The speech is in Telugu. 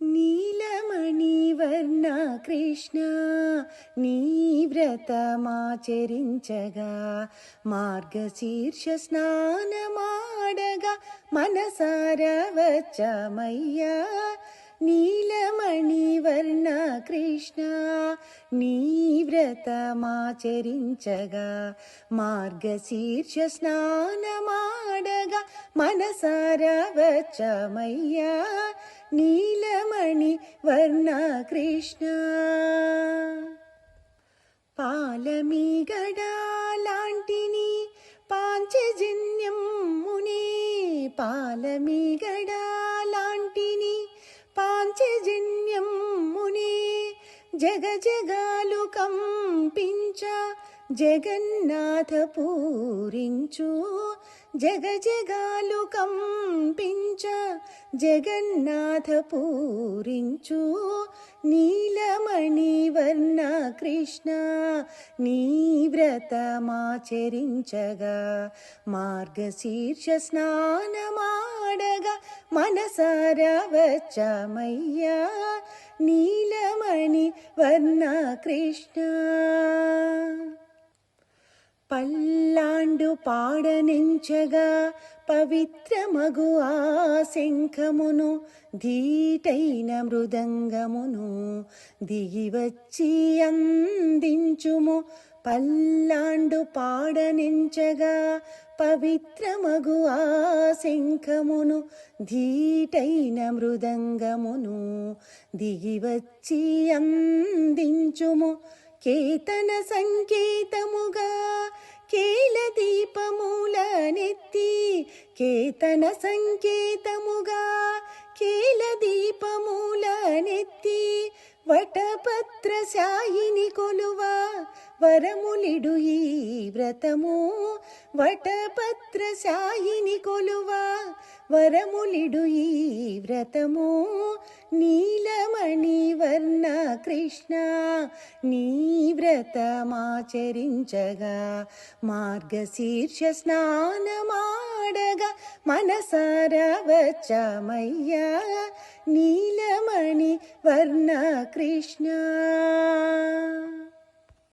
నీలమణి వర్ణ కృష్ణ నీ వ్రతమాచరించగా మార్గశీర్ష స్నానమాడగా మనసార వచ్చమయ్యా నీలమణి వర్ణ కృష్ణ నీ వ్రతమాచరించగా మార్గశీర్ష స్నానమాడగా మనసార వచ్చమయ్యా నీలమణి వర్ణ కృష్ణ. పాలమీగడాంటిని పాంచజన్యం ముని. పాలమీగడాంటిని పాంచజన్యం ముని. జగజగాలు కంపించ జగన్నాథ పూరించు. జగజగాలు కంపించ జగన్నాథ పూరించు నీలమణి వర్ణ కృష్ణ నీ వ్రతమాచరించగా మార్గశీర్ష స్నానమాడగా మనసార వచ్చమయ్యా నీలమణి వర్ణ కృష్ణ పాండు పాడనించగా పవిత్రమగు ఆ శంఖమును ధీటైన మృదంగమును దిగివచ్చి అందించుము. పల్లాండు పాడనించగా పవిత్రమగు ఆ శంఖమును ధీటైన మృదంగమును దిగివచ్చి అందించుము. కేతన సంకేత కేతన సంకేతముగా కేల నెత్తి వటపత్ర శాయిని కొలువ వరములిడు ఈ వ్రతము. వటపత్ర శాయిని కొలువ వరములిడు ఈ వ్రతము. నీల వర్ణ కృష్ణ నీ వ్రతమాచరించగా మార్గశీర్ష స్నానమాడగా మనసార వచ్చమయ్యా నీలమణి వర్ణ కృష్ణ